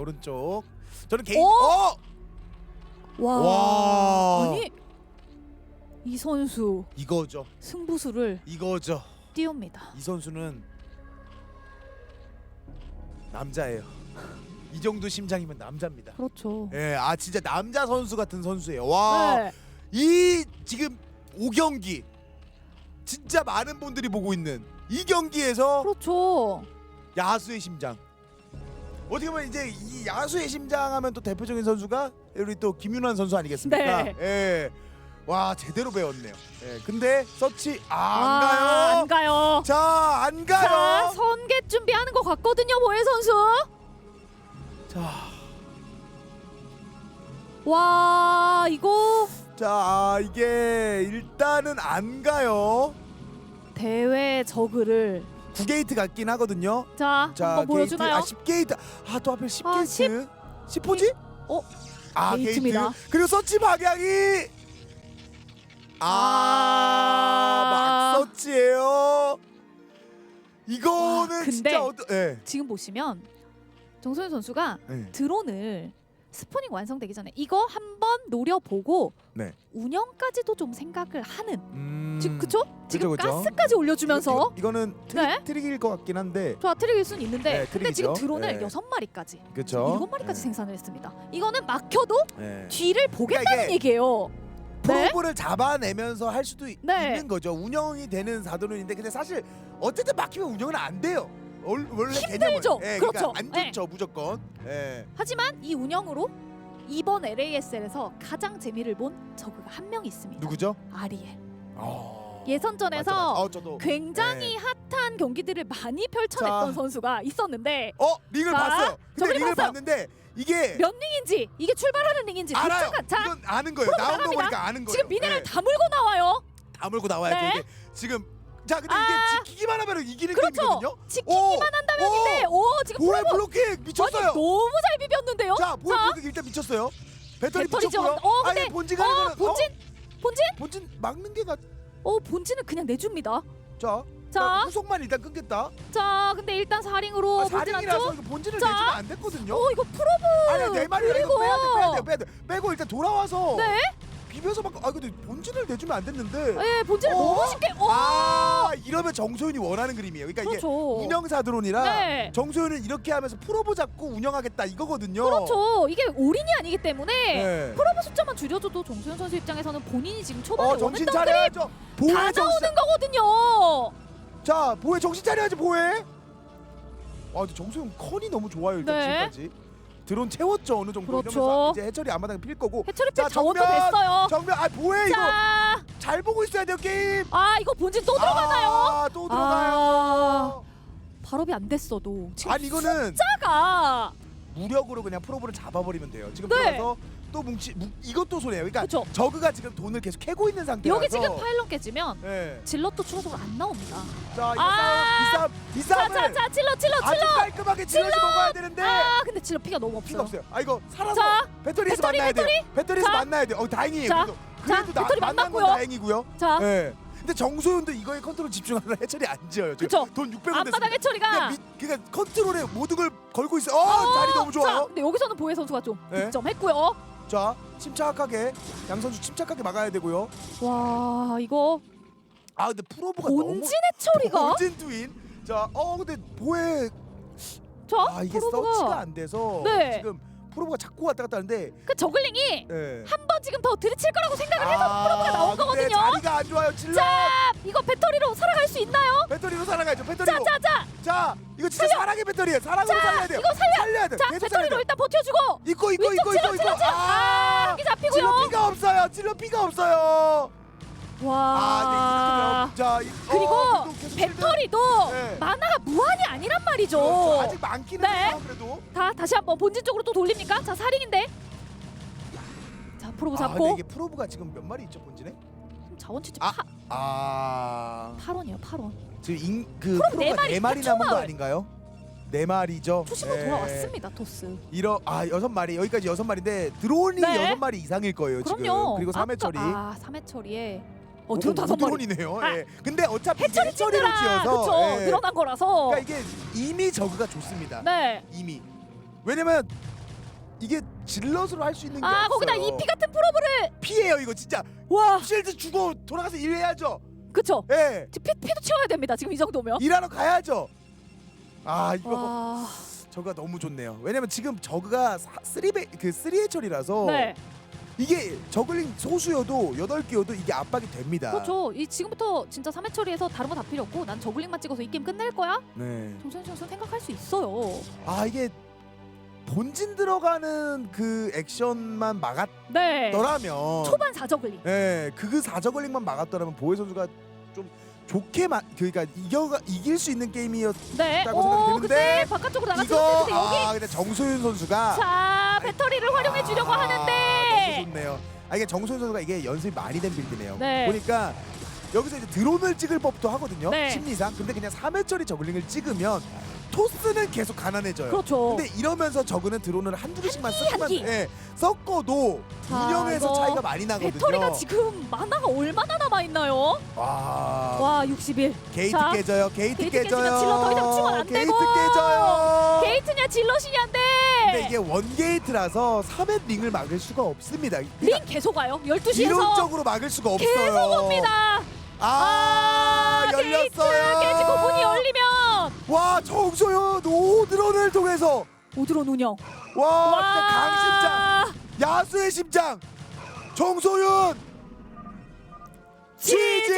오른쪽. 저는 개인 오! 어! 와. 와. 아니 이 선수 이거죠. 승부수를 이거죠. 띄웁니다. 이 선수는 남자예요. 이 정도 심장이면 남자입니다. 그렇죠. 예, 아 진짜 남자 선수 같은 선수예요. 와, 네. 이 지금 5경기 진짜 많은 분들이 보고 있는 이 경기에서 그렇죠. 야수의 심장. 어떻게 보면 이제 이 야수의 심장 하면 또 대표적인 선수가 우리 또 김윤환 선수 아니겠습니까? 네. 예. 와, 제대로 배웠네요. 예. 근데 서치 아, 아, 안 가요. 안 가요. 자, 안 자, 가요. 선계 준비하는 것 같거든요, 모해 선수. 자, 와, 이거 자, 아, 이게 일단은 안 가요. 대회 저그를 9게이트 같긴 하거든요. 자, 자, 한번 게이트 보여주나요? 아, 10게이트. 아, 또 하필 10게이트. 아, 10? 10 호지? 어? 아, 게이트입니다. 게이트. 그리고 서치 방향이 아, 아. 막 서치예요. 이거는 와, 근데 진짜 어떠 예. 지금 보시면 정소연 선수가 예. 드론을 스포닝 완성되기 전에 이거 한번 노려보고 네. 운영까지도 좀 생각을 하는 음. 지금 그쵸? 지금 그죠. 가스까지 올려주면서 이거, 는 트릭, 네. 트릭일 것 같긴 한데. 좋아 트릭일 수는 있는데 네, 근데 트릭이죠. 지금 드론을 네. 여섯 마리까지 그렇죠. 일곱 마리까지 생산을 했습니다. 이거는 막혀도 예. 뒤를 보겠다는 이게 얘기예요. 네? 프로브를 잡아내면서 할 수도 이- 네. 있는 거죠. 운영이 되는 사도론인데 근데 사실 어쨌든 막히면 운영은 안 돼요. 얼- 원래 힘들죠. 개념은. 예, 그렇죠. 그러니까 안 네. 좋죠 무조건. 예. 하지만 이 운영으로 이번 LASL에서 가장 재미를 본 저그가 한 명 있습니다. 누구죠? 아리엘. 어... 예선전에서 맞아, 맞아. 어, 저도. 굉장히 핫한 경기들을 많이 펼쳐냈던 자. 선수가 있었는데 어 링을 자, 봤어요. 근데 저번에 링을 봤어요. 봤는데 이게 몇 링인지 이게 출발하는 링인지 알아요. 자 이건 아는 거예요. 나온 거. 보니까 아는 거예요. 지금 미네랄 예. 다 물고 나와요. 다 물고 나와야죠. 네. 이게 지금 자 근데 아. 이게 지키기만 하면 이기는 그렇죠. 게임이거든요. 지키기만 한다면인데 오 지금 프로브 블로킹 미쳤어요. 너무 잘 비볐는데요. 자 자. 블로킹 일단 미쳤어요. 배터리 배터리 미쳤고요. 어, 근데- 아니 본진 가는 어 거는 본진 본진 어? 본진 막는 게 낫. 어 본진은 그냥 내줍니다. 자, 자, 후속만 일단 끊겠다. 자 근데 일단 4링으로 아, 본진 사링이라서. 이거 본진을 자. 내주면 안 됐거든요. 어 이거 프로브 아니 네 마리라 이거 그리고- 빼야 돼, 빼야 돼, 빼야 돼. 빼고 일단 돌아와서 네, 비벼서 막. 아 근데 본진을 내주면 안 됐는데. 예 본진을 어? 너무 쉽게. 어아 이러면 정소윤이 원하는 그림이에요. 그러니까 이게 그렇죠. 운영사 드론이라 네. 정소윤은 이렇게 하면서 프로브 잡고 운영하겠다 이거거든요. 그렇죠. 이게 올인이 아니기 때문에 네. 프로브 숫자만 줄여줘도 정수현 선수 입장에서는 본인이 지금 초반에 어 정신 원했던 그림 차려야죠. 다 정신. 나오는 거거든요. 자 보혜 정신 차려야지 보혜. 아 근데 정소윤 컨이 너무 좋아요 일단 네. 지금까지. 드론 채웠죠 어느 정도 그렇죠. 이러면서 이제 해철이 앞마당 필 거고. 자, 필 자원도 정면! 됐어요. 정면 아 보혜 이거 자, 잘 보고 있어야 돼요 게임. 아 이거 본진 또 들어가나요? 아, 또 들어가요. 아, 발업이 안 됐어도 지금 아니 이거는 숫자가 무력으로 그냥 프로브를 잡아버리면 돼요. 지금 네. 들어서 또 뭉치 뭉- 이것도 손해예요. 그러니까 그렇죠. 저그가 지금 돈을 계속 캐고 있는 상태라서. 여기 지금 파일럿 깨지면 예. 질럿도 추가적으로 안 나옵니다. 자 이거 아. 싸움 이 싸움 이 싸움을 자자자 질럿 질럿 아주 질럿. 깔끔하게 질러서 먹어야 되는데 아 근데 질럿 피가 너무 피가 없어요. 없어요. 아 이거 살아서 자, 배터리에서 배터리, 만나야 돼요. 배터리에서 자. 만나야 돼요. 어 다행이에요. 자, 그래도 자, 그래도 나, 배터리 만난 건 만났고요. 다행이고요. 자 예. 근데 정소윤도 이거에 컨트롤 집중하느라 해철이 안 지어요. 지금 그쵸. 돈 600원 앞바닥 됐습니다. 해처리가 그러니까, 미, 그러니까 컨트롤에 모든 걸 걸고 있어요. 어, 어, 자리 너무 자, 좋아요. 근데 여기서는 보혜 선수가 좀 네. 득점했고요. 자, 침착하게 양 선수 침착하게 막아야 되고요. 와 이거 아, 근데 프로브가 너무 본진 해처리가 본진 트윈. 자, 어 근데 보혜 저아 이게 서치가 프로브가 안 돼서 네. 지금 프로브가 자꾸 왔다 갔다 하는데 그 저글링이 예. 한 번 지금 더 들이칠 거라고 생각을 해서 아, 프로브가 나온 근데 거거든요. 자리가 안 좋아요. 질러. 자 이거 배터리로 살아갈 수 있나요? 배터리로 살아가야죠. 배터리로. 자자자 자, 이거 진짜 살려. 사랑의 배터리예요. 사랑으로 자, 살려야 돼요. 이거 살려. 살려야 돼. 자 계속 살려야 배터리로 돼. 일단 버텨주고 이거 이거 이거 찔러 이거 찔러 이거. 찔러 아 아, 여기 질러 잡히고요. 피가 없어요. 질러 피가 없어요. 와 아, 네, 자, 이- 그리고 어, 그래도 계속 배터리도 네. 마나가 무한이 아니란 말이죠. 그렇죠. 아직 많기는 네. 해요. 그래도. 다 다시 한번 본진 쪽으로 또 돌립니까? 자 사링인데 자 프로브 아, 근데 잡고 이게 프로브가 지금 몇 마리 있죠 본진에? 자원 채취 아. 파, 아 8원이에요 8원 지금 인, 그 네 프로브가 마리 네 마리 남은 거 초마을. 아닌가요? 네 마리죠. 초심으로 예. 돌아왔습니다 토스 이러 아 여섯 마리 여기까지 여섯 마리인데 드론이 네. 여섯 마리 이상일 거예요 지금. 그럼요 그리고 삼회 처리. 아 3회 처리에 어 오, 드론 다섯 마리 드론이네요. 아. 예. 근데 어차피 해처리 해처리로 지어서 그쵸 예. 늘어난 거라서 그러니까 이게 이미 저그가 좋습니다. 네 이미 왜냐면 이게 질럿으로 할 수 있는 게 아 없어요. 거기다 이 피 같은 프로브를 피해요 이거 진짜. 와 실드 주고 돌아가서 일해야죠. 그쵸 예. 피, 피도 치워야 됩니다 지금 이 정도면 일하러 가야죠. 아 이거 와 저가 너무 좋네요. 왜냐면 지금 저그가 3배 그 3해철이라서 네 이게 저글링 소수여도 8개여도 이게 압박이 됩니다. 그렇죠 이 지금부터 진짜 3회 처리해서 다른 거 다 필요 없고 난 저글링만 찍어서 이 게임 끝낼 거야 네. 정선 선수 생각할 수 있어요 아 이게 본진 들어가는 그 액션만 네 막았더라면 초반 4저글링 예, 그 사저글링만 막았더라면 보혜 선수가 좀 좋게 마, 그러니까 이겨 이길 수 있는 게임이었 네. 오, 생각이 근데 드는데 바깥쪽으로 나갔을 이거 텐데 여기 아 근데 정소윤 선수가 자 배터리를 활용해 주려고 아, 너무 하는데 좋네요. 아 이게 정소윤 선수가 이게 연습이 많이 된 빌드네요. 네. 보니까 여기서 이제 드론을 찍을 법도 하거든요. 네. 심리상. 근데 그냥 3회처리 저글링을 찍으면 토스는 계속 가난해져요. 그렇죠. 근데 이러면서 저그는 드론을 한두 개씩만 한 기. 예, 섞어도 자, 운영에서 이거 차이가 많이 나거든요. 배터리가 지금 만화가 얼마나 남아 있나요? 와, 와 61. 게이트 자, 깨져요. 게이트, 게이트 깨져요. 깨지면 질러 더 이상 치면 안 게이트 되고. 깨져요. 게이트냐 질럿이냐인데 근데 이게 원 게이트라서 3회 링을 막을 수가 없습니다. 링 계속 와요. 12시에서 이론적으로 막을 수가 없어요. 계속 옵니다. 아, 게이트 열렸어요. 깨지고 문이 열리면. 와 정소연 오드론을 통해서. 오드론 운영. 와, 진짜 강심장. 야수의 심장. 정소윤! 지지